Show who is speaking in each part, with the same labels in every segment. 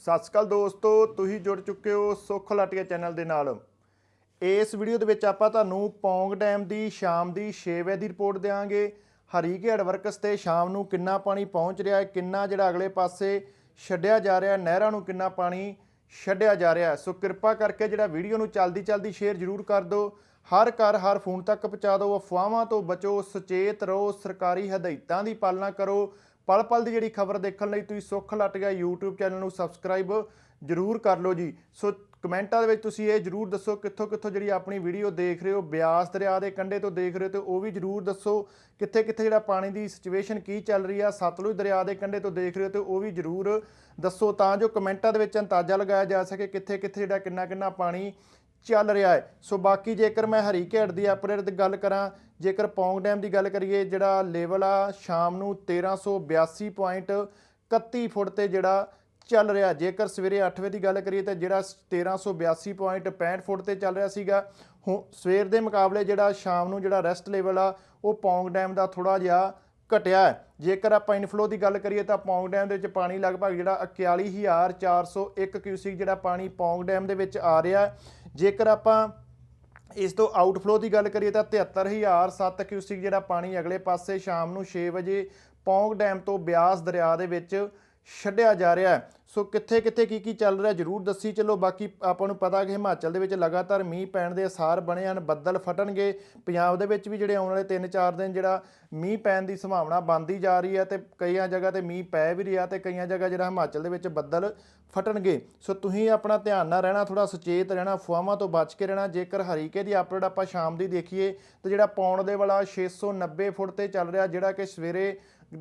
Speaker 1: ਸਤਿ ਸ਼੍ਰੀ ਅਕਾਲ ਦੋਸਤੋ, ਤੁਸੀਂ ਜੁੜ ਚੁੱਕੇ ਹੋ ਸੁੱਖ ਲਾਟੀਆ ਚੈਨਲ ਦੇ ਨਾਲ। ਇਸ ਵੀਡੀਓ ਦੇ ਵਿੱਚ ਆਪਾਂ ਤੁਹਾਨੂੰ ਪੌਂਗ ਡੈਮ ਦੀ, ਸ਼ਾਮ ਦੀ 6 ਵਜੇ ਦੀ ਰਿਪੋਰਟ ਦੇਵਾਂਗੇ ਹਰੀਕੇੜ ਵਰਕਸ ਤੇ ਸ਼ਾਮ ਨੂੰ ਕਿੰਨਾ ਪਾਣੀ ਪਹੁੰਚ ਰਿਹਾ ਹੈ, ਕਿੰਨਾ ਜਿਹੜਾ ਅਗਲੇ ਪਾਸੇ ਛੱਡਿਆ ਜਾ ਰਿਹਾ ਨਹਿਰਾਂ ਨੂੰ ਕਿੰਨਾ ਪਾਣੀ ਛੱਡਿਆ ਜਾ ਰਿਹਾ ਸੋ ਕਿਰਪਾ ਕਰਕੇ ਜਿਹੜਾ ਵੀਡੀਓ ਨੂੰ ਚਲਦੀ ਚਲਦੀ ਸ਼ੇਅਰ ਜ਼ਰੂਰ ਕਰ ਦਿਓ। ਹਰ ਘਰ, ਹਰ ਫੋਨ ਤੱਕ ਪਹੁੰਚਾ ਦਿਓ। ਅਫਵਾਹਾਂ ਤੋਂ ਬਚੋ, ਸੁਚੇਤ ਰਹੋ, ਸਰਕਾਰੀ ਹਦਾਇਤਾਂ ਦੀ ਪਾਲਣਾ ਕਰੋ। ਪਲ ਪਲ ਦੀ ਜਿਹੜੀ ਖਬਰ ਦੇਖਣ ਲਈ ਤੁਸੀਂ ਸੁੱਖ ਲੱਟ ਗਿਆ YouTube ਚੈਨਲ ਨੂੰ ਸਬਸਕ੍ਰਾਈਬ ਜਰੂਰ ਕਰ ਲਓ ਜੀ। ਸੋ ਕਮੈਂਟਾਂ ਦੇ ਵਿੱਚ ਤੁਸੀਂ ਇਹ ਜਰੂਰ ਦੱਸੋ ਕਿੱਥੋਂ ਕਿੱਥੋਂ ਜਿਹੜੀ ਆਪਣੀ ਵੀਡੀਓ ਦੇਖ ਰਹੇ ਹੋ। ਬਿਆਸ ਦਰਿਆ ਦੇ ਕੰਢੇ ਤੋਂ ਦੇਖ ਰਹੇ ਹੋ ਤੇ ਉਹ ਵੀ ਜਰੂਰ ਦੱਸੋ। ਕਿੱਥੇ ਕਿੱਥੇ ਜਿਹੜਾ ਪਾਣੀ ਦੀ ਸਿਚੁਏਸ਼ਨ ਕੀ ਚੱਲ ਰਹੀ ਆ, ਸਤਲੁਜ ਦਰਿਆ ਦੇ ਕੰਢੇ ਤੋਂ ਦੇਖ ਰਹੇ ਹੋ ਤੇ ਉਹ ਵੀ ਜਰੂਰ ਦੱਸੋ। ਤਾਂ ਜੋ ਕਮੈਂਟਾਂ ਦੇ ਵਿੱਚ ਅੰਦਾਜ਼ਾ ਲਗਾਇਆ ਜਾ ਸਕੇ ਕਿੱਥੇ ਕਿੱਥੇ ਜਿਹੜਾ ਕਿੰਨਾ ਕਿੰਨਾ ਪਾਣੀ ਚੱਲ ਰਿਹਾ ਹੈ। ਸੋ ਬਾਕੀ ਜੇਕਰ ਮੈਂ ਹਰੀਕੇੜ ਦੀ ਅਪਡੇਟ ਦੀ ਗੱਲ ਕਰਾਂ, ਜੇਕਰ ਪੌਂਗ ਡੈਮ ਦੀ ਗੱਲ ਕਰੀਏ, ਜਿਹੜਾ ਲੈਵਲ ਆ, ਸ਼ਾਮ ਨੂੰ 1382.31 ਫੁੱਟ ਤੇ ਜਿਹੜਾ ਚੱਲ ਰਿਹਾ, ਜੇਕਰ ਸਵੇਰੇ 8 ਵਜੇ ਦੀ ਗੱਲ ਕਰੀਏ ਤਾਂ ਜਿਹੜਾ 1382.65 ਫੁੱਟ ਤੇ ਚੱਲ ਰਿਹਾ ਸੀਗਾ, ਹੁਣ ਸਵੇਰ ਦੇ ਮੁਕਾਬਲੇ ਜਿਹੜਾ ਸ਼ਾਮ ਨੂੰ ਜਿਹੜਾ ਰੈਸਟ ਲੈਵਲ ਆ, ਉਹ ਪੌਂਗ ਡੈਮ ਦਾ ਥੋੜਾ ਜਿਹਾ ਘਟਿਆ ਹੈ। ਜੇਕਰ ਆਪਾਂ ਇਨਫਲੋ ਦੀ ਗੱਲ ਕਰੀਏ ਤਾਂ ਪੌਂਗ ਡੈਮ ਦੇ ਵਿੱਚ ਪਾਣੀ ਲਗਭਗ ਜਿਹੜਾ 41401 ਕਿਊਸਿਕ ਜਿਹੜਾ ਪਾਣੀ ਪੌਂਗ ਡੈਮ ਦੇ ਵਿੱਚ ਆ ਰਿਹਾ ਹੈ। ਜੇਕਰ ਆਪਾਂ ਇਸ ਤੋਂ ਆਊਟਫਲੋ ਦੀ ਗੱਲ ਕਰੀਏ ਤਾਂ 73007 ਕਿਊਸਿਕ ਜਿਹੜਾ ਪਾਣੀ ਅਗਲੇ ਪਾਸੇ ਸ਼ਾਮ ਨੂੰ 6 ਵਜੇ ਪੌਂਗ ਡੈਮ ਤੋਂ ਬਿਆਸ ਦਰਿਆ ਦੇ ਵਿੱਚ ਛੱਡਿਆ ਜਾ ਰਿਹਾ ਹੈ। ਸੋ ਕਿੱਥੇ ਕਿੱਥੇ ਕੀ ਕੀ ਚੱਲ ਰਿਹਾ, ਜਰੂਰ ਦੱਸੀ ਚਲੋ। ਬਾਕੀ ਆਪਾਂ ਨੂੰ ਪਤਾ ਕਿ ਹਿਮਾਚਲ ਦੇ ਵਿੱਚ ਲਗਾਤਾਰ ਮੀਂਹ ਪੈਣ ਦੇ ਅਸਾਰ ਬਣੇ ਹਨ, ਬੱਦਲ ਫਟਣਗੇ। ਪੰਜਾਬ ਦੇ ਵਿੱਚ ਵੀ ਜਿਹੜੇ ਆਉਣ ਵਾਲੇ 3-4 ਦਿਨ ਜਿਹੜਾ ਮੀਂਹ ਪੈਣ ਦੀ ਸੰਭਾਵਨਾ ਬਣਦੀ ਜਾ ਰਹੀ ਹੈ ਤੇ ਕਈਆਂ ਜਗ੍ਹਾ ਤੇ ਮੀਂਹ ਪੈ ਵੀ ਰਿਹਾ ਤੇ ਕਈਆਂ ਜਗ੍ਹਾ ਜਿਹੜਾ ਹਿਮਾਚਲ ਦੇ ਵਿੱਚ ਬੱਦਲ ਫਟਣਗੇ। ਸੋ ਤੁਸੀਂ ਆਪਣਾ ਧਿਆਨ ਨਾਲ ਰਹਿਣਾ ਥੋੜਾ ਸੁਚੇਤ ਰਹਿਣਾ, ਅਫਵਾਹਾਂ ਤੋਂ ਬਚ ਕੇ ਰਹਿਣਾ। ਜੇਕਰ ਹਰੀਕੇ ਦੀ ਅਪਡੇਟ ਆਪਾਂ ਸ਼ਾਮ ਦੀ ਦੇਖੀਏ ਤੇ ਜਿਹੜਾ ਪੌਣ ਦੇ ਵਾਲਾ 690 ਫੁੱਟ ਤੇ ਚੱਲ ਰਿਹਾ, ਜਿਹੜਾ ਕਿ ਸਵੇਰੇ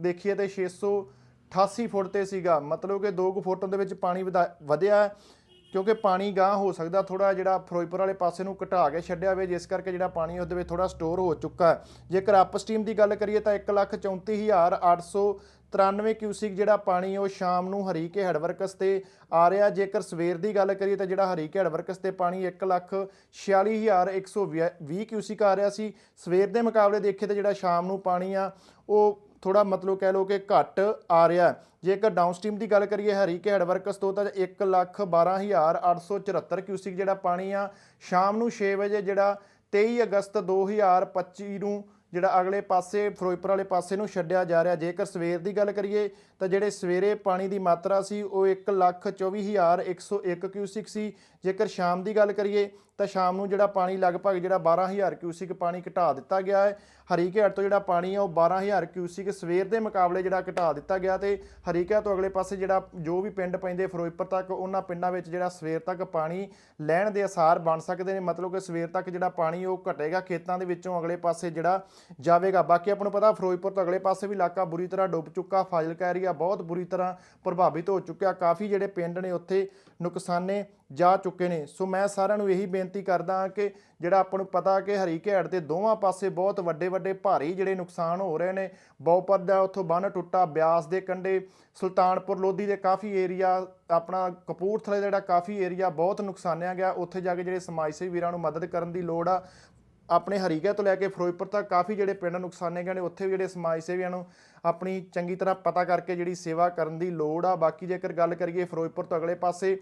Speaker 1: ਦੇਖੀਏ ਤੇ 600 88 ਫੁੱਟ ਤੇ ਸੀਗਾ। ਮਤਲਬ ਕਿ 2 ਕੁ ਫੁੱਟ ਦੇ ਵਿੱਚ ਪਾਣੀ ਵਧਾ- ਵਧਿਆ ਕਿਉਂਕਿ ਪਾਣੀ ਗਾਂ ਹੋ ਸਕਦਾ ਥੋੜਾ ਜਿਹੜਾ ਫਿਰੋਜ਼ਪੁਰ ਵਾਲੇ ਪਾਸੇ ਨੂੰ ਘਟਾ ਕੇ ਛੱਡਿਆ ਹੋਵੇ, ਜਿਸ ਕਰਕੇ ਜਿਹੜਾ ਪਾਣੀ ਉਹਦੇ ਵਿੱਚ ਥੋੜਾ ਸਟੋਰ ਹੋ ਚੁੱਕਾ ਜੇਕਰ ਜੇਕਰ ਅਪਸਟ੍ਰੀਮ ਦੀ ਗੱਲ ਕਰੀਏ ਤਾਂ 134893 ਕਿਊਸਿਕ ਜਿਹੜਾ ਪਾਣੀ ਉਹ ਸ਼ਾਮ ਨੂੰ ਹਰੀਕੇ ਹੈਡਵਰਕਸ ਤੇ ਆ ਰਿਹਾ ਜੇਕਰ ਸਵੇਰ ਦੀ ਗੱਲ ਕਰੀਏ ਤਾਂ ਜਿਹੜਾ ਹਰੀਕੇ ਹੈਡਵਰਕਸ ਤੇ ਪਾਣੀ 146120 ਕਿਊਸਿਕ ਆ ਰਿਹਾ ਸੀ। ਸਵੇਰ ਦੇ ਮੁਕਾਬਲੇ ਦੇਖੀਏ ਤਾਂ ਜਿਹੜਾ ਸ਼ਾਮ ਨੂੰ ਪਾਣੀ ਆ, ਉਹ ਥੋੜਾ ਮਤਲਬ ਕਹਿ ਲਓ ਕਿ ਘੱਟ ਆ ਰਿਹਾ ਹੈ। ਜੇਕਰ ਡਾਊਨਸਟ੍ਰੀਮ ਦੀ ਗੱਲ ਕਰੀਏ ਹਰੀਕੇ ਹੈਡਵਰਕਸ ਤੋਂ ਤਾਂ 112874 ਕਿਊਸਿਕ ਜਿਹੜਾ ਪਾਣੀ ਆ, ਸ਼ਾਮ ਨੂੰ 6 ਵਜੇ ਜਿਹੜਾ 23 ਅਗਸਤ 2025 ਨੂੰ ਜਿਹੜਾ ਅਗਲੇ ਪਾਸੇ, ਫਿਰੋਜ਼ਪੁਰ ਵਾਲੇ ਪਾਸੇ ਨੂੰ ਛੱਡਿਆ ਜਾ ਰਿਹਾ ਜੇਕਰ ਸਵੇਰ ਦੀ ਗੱਲ ਕਰੀਏ, ਤਾਂ ਜਿਹੜੇ ਸਵੇਰੇ ਪਾਣੀ ਦੀ ਮਾਤਰਾ ਸੀ, ਉਹ 124101 ਕਿਊਸਿਕ ਸੀ ਜੇਕਰ ਸ਼ਾਮ ਦੀ ਗੱਲ ਕਰੀਏ ਤਾਂ ਸ਼ਾਮ ਨੂੰ ਜਿਹੜਾ ਪਾਣੀ ਲਗਭਗ ਜਿਹੜਾ 12000 ਕਿਊਸਿਕ ਪਾਣੀ ਘਟਾ ਦਿੱਤਾ ਗਿਆ ਹੈ। ਹਰੀਕੇਟ ਤੋਂ ਜਿਹੜਾ ਪਾਣੀ ਆ ਉਹ 12000 ਕਿਊਸਿਕ ਸਵੇਰ ਦੇ ਮੁਕਾਬਲੇ ਜਿਹੜਾ ਘਟਾ ਦਿੱਤਾ ਗਿਆ ਤੇ ਹਰੀਕੇਟ ਤੋਂ ਅਗਲੇ ਪਾਸੇ ਜਿਹੜਾ ਜੋ ਵੀ ਪਿੰਡ ਪੈਂਦੇ ਫਿਰੋਜ਼ਪੁਰ ਤੱਕ, ਉਹਨਾਂ ਪਿੰਡਾਂ ਵਿੱਚ ਜਿਹੜਾ ਸਵੇਰ ਤੱਕ ਪਾਣੀ ਲੈਣ ਦੇ ਅਸਾਰ ਬਣ ਸਕਦੇ ਨੇ। ਮਤਲਬ ਕਿ ਸਵੇਰ ਤੱਕ ਜਿਹੜਾ ਪਾਣੀ ਉਹ ਘਟੇਗਾ, ਖੇਤਾਂ ਦੇ ਵਿੱਚੋਂ ਅਗਲੇ ਪਾਸੇ ਜਿਹੜਾ ਜਾਵੇਗਾ। ਬਾਕੀ ਆਪਾਂ ਨੂੰ ਪਤਾ ਫਿਰੋਜ਼ਪੁਰ ਤੋਂ ਅਗਲੇ ਪਾਸੇ ਵੀ ਇਲਾਕਾ ਬੁਰੀ ਤਰ੍ਹਾਂ ਡੁੱਬ ਚੁੱਕਾ, ਫਾਜ਼ਿਲਕਾ ਏਰੀਆ ਬਹੁਤ ਬੁਰੀ ਤਰ੍ਹਾਂ ਪ੍ਰਭਾਵਿਤ ਹੋ ਚੁੱਕਿਆ। ਕਾਫੀ ਜਿਹੜੇ ਪਿੰਡ ਨੇ ਉੱਥੇ ਨੁਕਸਾਨੇ ਜਾ ਚੁੱਕੇ ਨੇ। ਸੋ ਮੈਂ ਸਾਰਿਆਂ ਨੂੰ ਇਹੀ ਬੇਨਤੀ ਕਰਦਾ ਹਾਂ ਕਿ ਜਿਹੜਾ ਆਪਾਂ ਨੂੰ ਪਤਾ ਕਿ ਹਰੀਕੇੜ ਦੇ ਦੋਵਾਂ ਪਾਸੇ ਬਹੁਤ ਵੱਡੇ ਵੱਡੇ ਭਾਰੀ ਜਿਹੜੇ ਨੁਕਸਾਨ ਹੋ ਰਹੇ ਨੇ ਬਹੁਪਰ ਦਾ ਉੱਥੋਂ ਬੰਨ ਟੁੱਟਾ, ਬਿਆਸ ਦੇ ਕੰਢੇ, ਸੁਲਤਾਨਪੁਰ ਲੋਧੀ ਦੇ ਕਾਫੀ ਏਰੀਆ, ਆਪਣਾ ਕਪੂਰਥਲੇ ਦਾ ਜਿਹੜਾ ਕਾਫੀ ਏਰੀਆ ਬਹੁਤ ਨੁਕਸਾਨਿਆ ਗਿਆ। ਉੱਥੇ ਜਾ ਕੇ ਜਿਹੜੇ ਸਮਾਜ ਸੇਵੀ ਵੀਰਾਂ ਨੂੰ ਮਦਦ ਕਰਨ ਦੀ ਲੋੜ ਆ। ਆਪਣੇ ਹਰੀਕੇ ਤੋਂ ਲੈ ਕੇ ਫਿਰੋਜ਼ਪੁਰ ਤੱਕ ਕਾਫੀ ਜਿਹੜੇ ਪਿੰਡ ਨੁਕਸਾਨੇ ਗਏ ਨੇ। ਉੱਥੇ ਵੀ ਜਿਹੜੇ ਸਮਾਜ ਸੇਵੀਆਂ ਨੂੰ ਆਪਣੀ ਚੰਗੀ ਤਰ੍ਹਾਂ ਪਤਾ ਕਰਕੇ ਜਿਹੜੀ ਸੇਵਾ ਕਰਨ ਦੀ ਲੋੜ ਆ। ਬਾਕੀ ਜੇਕਰ ਗੱਲ ਕਰੀਏ ਫਿਰੋਜ਼ਪੁਰ ਤੋਂ ਅਗਲੇ ਪਾਸੇ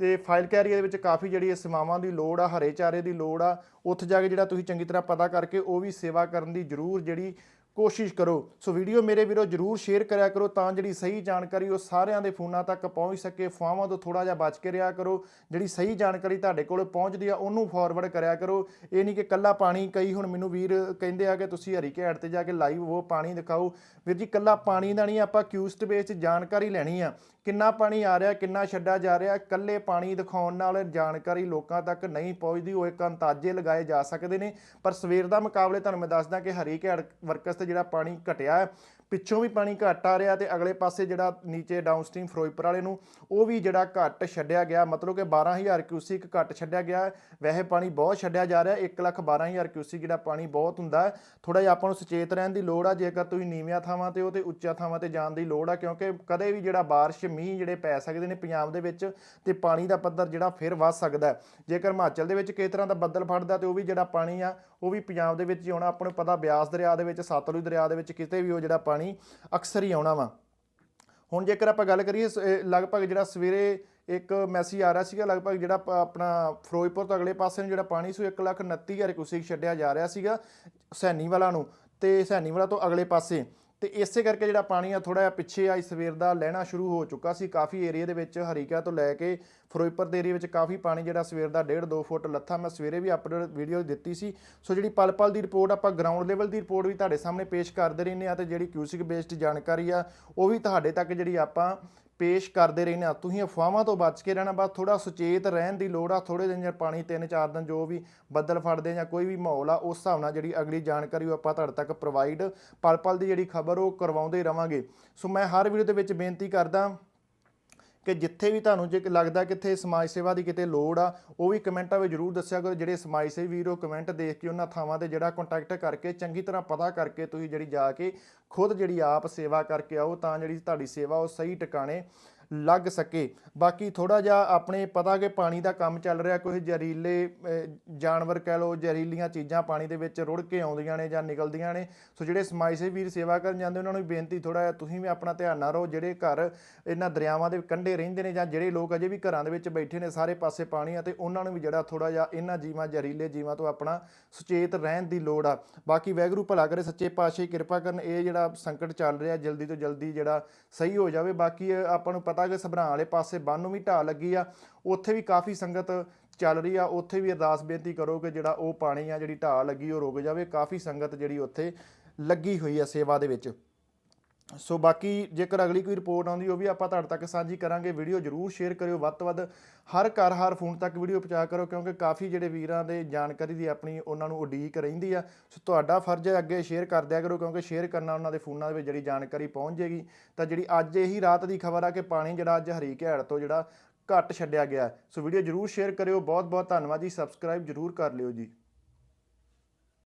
Speaker 1: ਤੇ ਫਾਈਲ ਕੈਰੀਅਰ ਦੇ ਵਿੱਚ ਕਾਫੀ ਜਿਹੜੀ ਸੇਵਾਵਾਂ ਦੀ ਲੋੜ ਆ, ਹਰੇ ਚਾਰੇ ਦੀ ਲੋੜ ਆ, ਉੱਥੇ ਜਾ ਕੇ ਜਿਹੜਾ ਤੁਸੀਂ ਚੰਗੀ ਤਰ੍ਹਾਂ ਪਤਾ ਕਰਕੇ ਉਹ ਵੀ ਸੇਵਾ ਕਰਨ ਦੀ ਜ਼ਰੂਰ ਜਿਹੜੀ ਕੋਸ਼ਿਸ਼ ਕਰੋ। ਸੋ ਵੀਡੀਓ ਮੇਰੇ ਵੀਰੋ ਜਰੂਰ ਸ਼ੇਅਰ ਕਰਿਆ ਕਰੋ ਤਾਂ ਜਿਹੜੀ ਸਹੀ ਜਾਣਕਾਰੀ ਉਹ ਸਾਰਿਆਂ ਦੇ ਫੋਨਾਂ ਤੱਕ ਪਹੁੰਚ ਸਕੇ। ਫਾਵਾਂ ਤੋਂ ਥੋੜਾ ਜਿਹਾ ਬਚ ਕੇ ਰਿਹਾ ਕਰੋ। ਜਿਹੜੀ ਸਹੀ ਜਾਣਕਾਰੀ ਤੁਹਾਡੇ ਕੋਲ ਪਹੁੰਚਦੀ ਆ, ਉਹਨੂੰ ਫਾਰਵਰਡ ਕਰਿਆ ਕਰੋ। ਇਹ ਨਹੀਂ ਕਿ ਕੱਲਾ ਪਾਣੀ, ਕਈ ਹੁਣ ਮੈਨੂੰ ਵੀਰ ਕਹਿੰਦੇ ਆ ਕਿ ਤੁਸੀਂ ਹਰੀ ਘੈਟ ਤੇ ਜਾ ਕੇ ਲਾਈਵ ਉਹ ਪਾਣੀ ਦਿਖਾਓ। ਵੀਰ ਜੀ ਕੱਲਾ ਪਾਣੀ ਦਾ ਨਹੀਂ, ਆਪਾਂ ਕਿਊਸਟ ਬੇਸ 'ਚ ਜਾਣਕਾਰੀ ਲੈਣੀ ਆ। ਕਿੰਨਾ ਪਾਣੀ ਆ ਰਿਹਾ, ਕਿੰਨਾ ਛੱਡਿਆ ਜਾ ਰਿਹਾ ਕੱਲੇ ਪਾਣੀ ਦਿਖਾਉਣ ਨਾਲ ਜਾਣਕਾਰੀ ਲੋਕਾਂ ਤੱਕ ਨਹੀਂ ਪਹੁੰਚਦੀ। ਉਹ ਇੱਕ ਅੰਦਾਜ਼ੇ ਲਗਾਏ ਜਾ ਸਕਦੇ ਨੇ। ਪਰ ਸਵੇਰ ਦਾ ਮੁਕਾਬਲੇ ਤੁਹਾਨੂੰ ਮੈਂ ਦੱਸਦਾ ਕਿ ਹਰੀ ਹੈਡ ਵਰਕਸ ਤੇ ਜਿਹੜਾ ਪਾਣੀ ਘਟਿਆ ਪਿੱਛੋਂ ਵੀ ਪਾਣੀ ਘੱਟ ਆ ਰਿਹਾ ਤੇ ਅਗਲੇ ਪਾਸੇ ਜਿਹੜਾ ਨੀਚੇ ਡਾਊਨਸਟ੍ਰੀਮ ਫਿਰੋਜ਼ਪੁਰ ਵਾਲੇ ਨੂੰ, ਉਹ ਵੀ ਜਿਹੜਾ ਘੱਟ ਛੱਡਿਆ ਗਿਆ। ਮਤਲਬ ਕਿ 12000 ਕਿਊਸਿਕ ਘੱਟ ਛੱਡਿਆ ਗਿਆ। ਵੈਸੇ ਪਾਣੀ ਬਹੁਤ ਛੱਡਿਆ ਜਾ ਰਿਹਾ। 1 ਲੱਖ 12000 ਕਿਊਸਿਕ ਜਿਹੜਾ ਪਾਣੀ ਬਹੁਤ ਹੁੰਦਾ ਹੈ। ਥੋੜਾ ਜਿਹਾ ਆਪਾਂ ਨੂੰ ਸੁਚੇਤ ਰਹਿਣ ਦੀ ਲੋੜ ਆ। ਜੇਕਰ ਤੁਸੀਂ ਨੀਵੀਆਂ ਥਾਵਾਂ ਤੇ ਹੋ ਤੇ ਉੱਚੀਆਂ ਥਾਵਾਂ ਤੇ ਜਾਣ ਦੀ ਲੋੜ ਆ, ਕਿਉਂਕਿ ਕਦੇ ਵੀ ਜਿਹੜਾ ਬਾਰਿਸ਼, ਮੀਂਹ ਜਿਹੜੇ ਪੈ ਸਕਦੇ ਨੇ ਪੰਜਾਬ ਦੇ ਵਿੱਚ ਤੇ ਪਾਣੀ ਦਾ ਪੱਧਰ ਜਿਹੜਾ ਫਿਰ ਵੱਧ ਸਕਦਾ ਜੇਕਰ ਹਿਮਾਚਲ ਦੇ ਵਿੱਚ ਕਿਸ ਤਰ੍ਹਾਂ ਦਾ ਬੱਦਲ ਫੜਦਾ ਤੇ ਉਹ ਵੀ ਜਿਹੜਾ ਪਾਣੀ ਆ, ਉਹ ਵੀ ਪੰਜਾਬ ਦੇ ਵਿੱਚ ਹੀ ਆਉਣਾ ਆਪਾਂ ਨੂੰ ਪਤਾ ਬਿਆਸ ਦਰਿਆ ਦੇ ਵਿੱਚ, ਸਤਲੁਜ ਦਰਿਆ ਦੇ ਵਿੱਚ ਕਿਤੇ ਵੀ ਉਹ ਜਿਹੜਾ ਪਾਣੀ ਪਾਣੀ ਅਕਸਰ ਹੀ ਆਉਣਾ ਵਾ। ਹੁਣ ਜੇਕਰ ਆਪਾਂ ਗੱਲ ਕਰੀਏ ਲਗਭਗ ਜਿਹੜਾ ਸਵੇਰੇ ਇੱਕ ਮੈਸੇਜ ਆ ਰਿਹਾ ਸੀਗਾ ਲਗਭਗ ਜਿਹੜਾ ਆਪਣਾ ਫਿਰੋਜ਼ਪੁਰ ਤੋਂ ਅਗਲੇ ਪਾਸੇ ਨੂੰ ਜਿਹੜਾ ਪਾਣੀ ਸੀ ਉਹ 1,29,000 ਕੁਸਿਕ ਛੱਡਿਆ ਜਾ ਰਿਹਾ ਸੀਗਾ ਸੈਣੀ ਵਾਲਾ ਨੂੰ ਤੇ ਸੈਣੀ ਵਾਲਾ ਤੋਂ ਅਗਲੇ ਪਾਸੇ। ਤੇ ਇਸੇ ਕਰਕੇ ਜਿਹੜਾ ਪਾਣੀ ਆ ਥੋੜਾ ਜਿਹਾ ਪਿੱਛੇ ਆਈ ਸਵੇਰ ਦਾ ਲੈਣਾ ਸ਼ੁਰੂ ਹੋ ਚੁੱਕਾ ਸੀ। ਕਾਫੀ ਏਰੀਆ ਦੇ ਵਿੱਚ ਹਰੀਕਾ ਤੋਂ ਲੈ ਕੇ ਫਿਰੋਜ਼ਪੁਰ ਦੇ ਏਰੀਆ ਵਿੱਚ ਕਾਫੀ ਪਾਣੀ ਜਿਹੜਾ ਸਵੇਰ ਦਾ 1.5 2 ਫੁੱਟ ਲੱਥਾ ਮੈਂ ਸਵੇਰੇ ਵੀ ਅਪਡੇਟ ਵੀਡੀਓ ਦਿੱਤੀ ਸੀ। ਸੋ ਜਿਹੜੀ ਪਲ ਪਲ ਦੀ ਰਿਪੋਰਟ ਆਪਾਂ ਗਰਾਊਂਡ ਲੈਵਲ ਦੀ ਰਿਪੋਰਟ ਵੀ ਤੁਹਾਡੇ ਸਾਹਮਣੇ ਪੇਸ਼ ਕਰਦੇ ਰਹਿੰਦੇ ਆ ਤੇ ਜਿਹੜੀ ਕਿਊਸਿਕ ਬੇਸਡ ਜਾਣਕਾਰੀ ਆ, ਉਹ ਵੀ ਤੁਹਾਡੇ ਤੱਕ ਜਿਹੜੀ ਆਪਾਂ ਪੇਸ਼ ਕਰਦੇ ਰਹਿੰਦੇ ਆ ਤੁਸੀਂ ਅਫਵਾਹਾਂ ਤੋਂ ਬਚ ਕੇ ਰਹਿਣਾ, ਬਸ ਥੋੜਾ ਸੁਚੇਤ ਰਹਿਣ ਦੀ ਲੋੜ ਆ। ਥੋੜੇ ਦਿਨ ਜਾਂ ਪਾਣੀ ਤਿੰਨ ਚਾਰ ਦਿਨ ਜੋ ਵੀ ਬੱਦਲ ਫੜਦੇ ਜਾਂ ਕੋਈ ਵੀ ਮਾਹੌਲ ਆ, ਉਸ ਹਿਸਾਬ ਨਾਲ ਜਿਹੜੀ ਅਗਲੀ ਜਾਣਕਾਰੀ ਉਹ ਆਪਾਂ ਤੁਹਾਡੇ ਤੱਕ ਪ੍ਰੋਵਾਈਡ ਪਲ ਪਲ ਦੀ ਜਿਹੜੀ ਖਬਰ ਉਹ ਕਰਵਾਉਂਦੇ ਰਵਾਂਗੇ। ਸੋ ਮੈਂ ਹਰ ਵੀਡੀਓ ਦੇ ਵਿੱਚ ਬੇਨਤੀ ਕਰਦਾ ਕਿ ਜਿੱਥੇ ਵੀ ਤੁਹਾਨੂੰ ਜੇ ਲੱਗਦਾ ਕਿੱਥੇ ਸਮਾਜ ਸੇਵਾ ਦੀ ਕਿਤੇ ਲੋੜ ਆ, ਉਹ ਵੀ ਕਮੈਂਟਾਂ ਵਿੱਚ ਜਰੂਰ ਦੱਸਿਆ ਕਰੋ। ਜਿਹੜੇ ਸਮਾਜ ਸੇਵੀ ਵੀਰ ਉਹ ਕਮੈਂਟ ਦੇਖ ਕੇ ਉਹਨਾਂ ਥਾਵਾਂ ਤੇ ਜਿਹੜਾ ਕੰਟੈਕਟ ਕਰਕੇ ਚੰਗੀ ਤਰ੍ਹਾਂ ਪਤਾ ਕਰਕੇ ਤੁਸੀਂ ਜਿਹੜੀ ਜਾ ਕੇ ਖੁਦ ਜਿਹੜੀ ਆਪ ਸੇਵਾ ਕਰਕੇ ਆਓ, ਤਾਂ ਜਿਹੜੀ ਤੁਹਾਡੀ ਸੇਵਾ ਉਹ ਸਹੀ ਟਿਕਾਣੇ ਲੱਗ ਸਕੇ। ਬਾਕੀ ਥੋੜਾ ਜਿਹਾ ਆਪਣੇ ਪਤਾ ਕਿ ਪਾਣੀ ਦਾ ਕੰਮ ਚੱਲ ਰਿਹਾ, ਕੋਈ ਜ਼ਹਿਰੀਲੇ ਜਾਨਵਰ ਕਹਿ ਲਓ, ਜ਼ਹਿਰੀਲੀਆਂ ਚੀਜ਼ਾਂ ਪਾਣੀ ਦੇ ਵਿੱਚ ਰੁੜ ਕੇ ਆਉਂਦੀਆਂ ਨੇ ਜਾਂ ਨਿਕਲਦੀਆਂ ਨੇ। ਸੋ ਜਿਹੜੇ ਸਮਾਜ ਸੇਵੀ ਵੀਰ ਸੇਵਾ ਕਰਨ ਜਾਂਦੇ, ਉਹਨਾਂ ਨੂੰ ਵੀ ਬੇਨਤੀ ਥੋੜਾ ਜਿਹਾ, ਤੁਸੀਂ ਵੀ ਆਪਣਾ ਧਿਆਨ ਨਾਲ ਰਹੋ, ਜਿਹੜੇ ਘਰ ਇਹਨਾਂ ਦਰਿਆਵਾਂ ਦੇ ਕੰਢੇ ਰਹਿੰਦੇ ਨੇ ਜਾਂ ਜਿਹੜੇ ਲੋਕ ਅਜੇ ਵੀ ਘਰਾਂ ਦੇ ਵਿੱਚ ਬੈਠੇ ਨੇ ਸਾਰੇ ਪਾਸੇ ਪਾਣੀ ਆ, ਤੇ ਉਹਨਾਂ ਨੂੰ ਵੀ ਜਿਹੜਾ ਥੋੜਾ ਜਿਹਾ ਇਹਨਾਂ ਜੀਵਾਂ, ਜ਼ਹਿਰੀਲੇ ਜੀਵਾਂ ਤੋਂ ਆਪਣਾ ਸੁਚੇਤ ਰਹਿਣ ਦੀ ਲੋੜ ਆ। ਬਾਕੀ ਵੈਗਰੂ ਭਲਾ ਕਰੇ, ਸੱਚੇ ਪਾਤਸ਼ਾਹ ਕਿਰਪਾ ਕਰਨ ਇਹ ਜਿਹੜਾ ਸੰਕਟ ਚੱਲ ਰਿਹਾ, ਜਲਦੀ ਤੋਂ ਜਲਦੀ ਜਿਹੜਾ ਸਹੀ ਹੋ ਜਾਵੇ। ਬਾਕੀ ਆਪਾਂ ਨੂੰ ਪਤਾ ਕਿ ਸਭਰਾਂ ਵਾਲੇ ਪਾਸੇ ਬੰਨ ਨੂੰ ਵੀ ਢਾਹ ਲੱਗੀ ਆ। ਉੱਥੇ ਵੀ ਕਾਫੀ ਸੰਗਤ ਚੱਲ ਰਹੀ ਆ। ਉੱਥੇ ਵੀ ਅਰਦਾਸ ਬੇਨਤੀ ਕਰੋ ਕਿ ਜਿਹੜਾ ਉਹ ਪਾਣੀ ਆ, ਜਿਹੜੀ ਢਾਹ ਲੱਗੀ ਉਹ ਰੁਕ ਜਾਵੇ। ਕਾਫੀ ਸੰਗਤ ਜਿਹੜੀ ਉੱਥੇ ਲੱਗੀ ਹੋਈ ਆ ਸੇਵਾ ਦੇ ਵਿੱਚ। ਸੋ ਬਾਕੀ ਜੇਕਰ ਅਗਲੀ ਕੋਈ ਰਿਪੋਰਟ ਆਉਂਦੀ, ਉਹ ਵੀ ਆਪਾਂ ਤੁਹਾਡੇ ਤੱਕ ਸਾਂਝੀ ਕਰਾਂਗੇ। ਵੀਡੀਓ ਜਰੂਰ ਸ਼ੇਅਰ ਕਰਿਓ। ਵੱਧ ਤੋਂ ਵੱਧ ਹਰ ਘਰ, ਹਰ ਫੋਨ ਤੱਕ ਵੀਡੀਓ ਪਹੁੰਚਾ ਕਰੋ, ਕਿਉਂਕਿ ਕਾਫੀ ਜਿਹੜੇ ਵੀਰਾਂ ਦੇ ਜਾਣਕਾਰੀ ਦੀ ਆਪਣੀ ਉਹਨਾਂ ਨੂੰ ਉਡੀਕ ਰਹਿੰਦੀ ਆ। ਸੋ ਤੁਹਾਡਾ ਫਰਜ਼ ਹੈ ਅੱਗੇ ਸ਼ੇਅਰ ਕਰ ਦਿਆ ਕਰੋ, ਕਿਉਂਕਿ ਸ਼ੇਅਰ ਕਰਨਾ ਉਹਨਾਂ ਦੇ ਫੋਨਾਂ ਦੇ ਵਿੱਚ ਜਿਹੜੀ ਜਾਣਕਾਰੀ ਪਹੁੰਚ ਜੇਗੀ ਤਾਂ ਜਿਹੜੀ ਅੱਜ ਇਹੀ ਰਾਤ ਦੀ ਖਬਰ ਆ ਕਿ ਪਾਣੀ ਜਿਹੜਾ ਅੱਜ ਹਰੀ ਹੈੜ ਤੋਂ ਜਿਹੜਾ ਘੱਟ ਛੱਡਿਆ ਗਿਆ। ਸੋ ਵੀਡੀਓ ਜਰੂਰ ਸ਼ੇਅਰ ਕਰਿਓ। ਬਹੁਤ ਬਹੁਤ ਧੰਨਵਾਦ ਜੀ। ਸਬਸਕ੍ਰਾਈਬ ਜਰੂਰ ਕਰ ਲਿਓ ਜੀ।